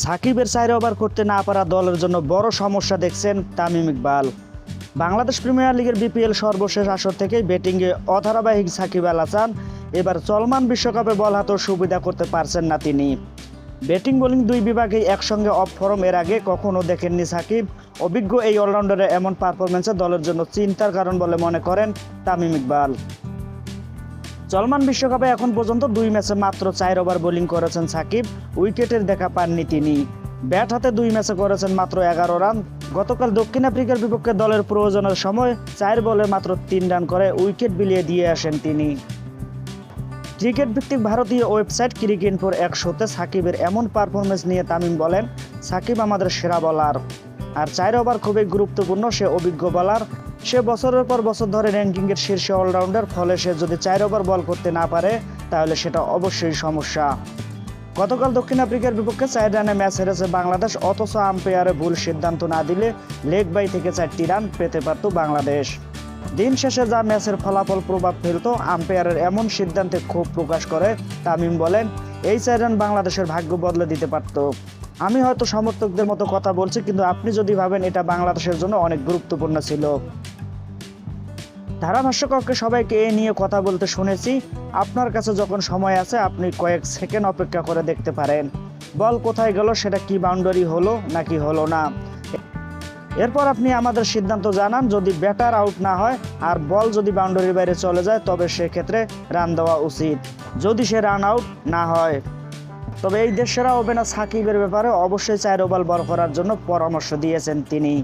সাকিবের চার ওভার করতে না পারা দলের জন্য বড় সমস্যা দেখছেন তামিম ইকবাল। বাংলাদেশ প্রিমিয়ার লিগের বিপিএল সর্বশেষ আসর থেকেই ব্যাটিংয়ে অধারাবাহিক সাকিব আল হাসান এবার চলমান বিশ্বকাপে বল হাতেও সুবিধা করতে পারছেন না তিনি। ব্যাটিং বোলিং দুই বিভাগেই একসঙ্গে অফ ফরম এর আগে কখনও দেখেননি সাকিব। অভিজ্ঞ এই অলরাউন্ডারের এমন পারফরমেন্সে দলের জন্য চিন্তার কারণ বলে মনে করেন তামিম ইকবাল। চলমান বিশ্বকাপে এখন পর্যন্ত দুই ম্যাচে মাত্র চার ওভার বোলিং করেছেন সাকিব, উইকেটের দেখা পাননি তিনি। ব্যাট হাতে দুই ম্যাচে করেছেন মাত্র এগারো রান। গতকাল দক্ষিণ আফ্রিকার বিপক্ষে দলের প্রয়োজনের সময় চার বলে মাত্র তিন রান করে উইকেট বিলিয়ে দিয়ে আসেন তিনি। ক্রিকেট ভিত্তিক ভারতীয় ওয়েবসাইট ক্রিকেট ফর একশোতে সাকিবের এমন পারফরমেন্স নিয়ে তামিম বলেন, সাকিব আমাদের সেরা বলার আর চার ওভার খুবই গুরুত্বপূর্ণ, সে অভিজ্ঞ বলার সে বছরের পর বছর ধরে র্যাঙ্কিংয়ের শীর্ষে অলরাউন্ডার, ফলে সে যদি চার ওভার বল করতে না পারে, তাহলে সেটা অবশ্যই সমস্যা। গতকাল দক্ষিণ আফ্রিকার বিপক্ষে চার রানে ম্যাচ হেরেছে বাংলাদেশ, অথচ আম্পায়ারে ভুল সিদ্ধান্ত না দিলে লেগ বাই থেকে চারটি রান পেতে পারত বাংলাদেশ। দিন শেষে যা ম্যাচের ফলাফল প্রভাব ফেলত, আম্পায়ারের এমন সিদ্ধান্তে ক্ষোভ প্রকাশ করে, তামিম বলেন, এই চার রান বাংলাদেশের ভাগ্য বদলে দিতে পারত। আমি হয়তো সমর্থকদের মতো কথা বলছি, কিন্তু আপনি যদি ভাবেন এটা বাংলাদেশের জন্য অনেক গুরুত্বপূর্ণ ছিল। ধারাভাষ্যককে সবাইকে এ নিয়ে কথা বলতে শুনেছি। আপনার কাছে যখন সময় আছে, আপনি কয়েক সেকেন্ড অপেক্ষা করে দেখতে পারেন। বল কোথায় গেল, সেটা কি বাউন্ডারি হলো, নাকি হলো না? এরপর আপনি আমাদের সিদ্ধান্ত জানান, যদি ব্যাটার আউট না হয় আর বল যদি বাউন্ডারির বাইরে চলে যায়, তবে সেক্ষেত্রে রান দেওয়া উচিত। যদি সে রান আউট না হয় তবে এই দেশেরা ওপেনার সাকিবের ব্যাপারে অবশ্যই চার ওভার বল করার জন্য পরামর্শ দিয়েছেন তিনি।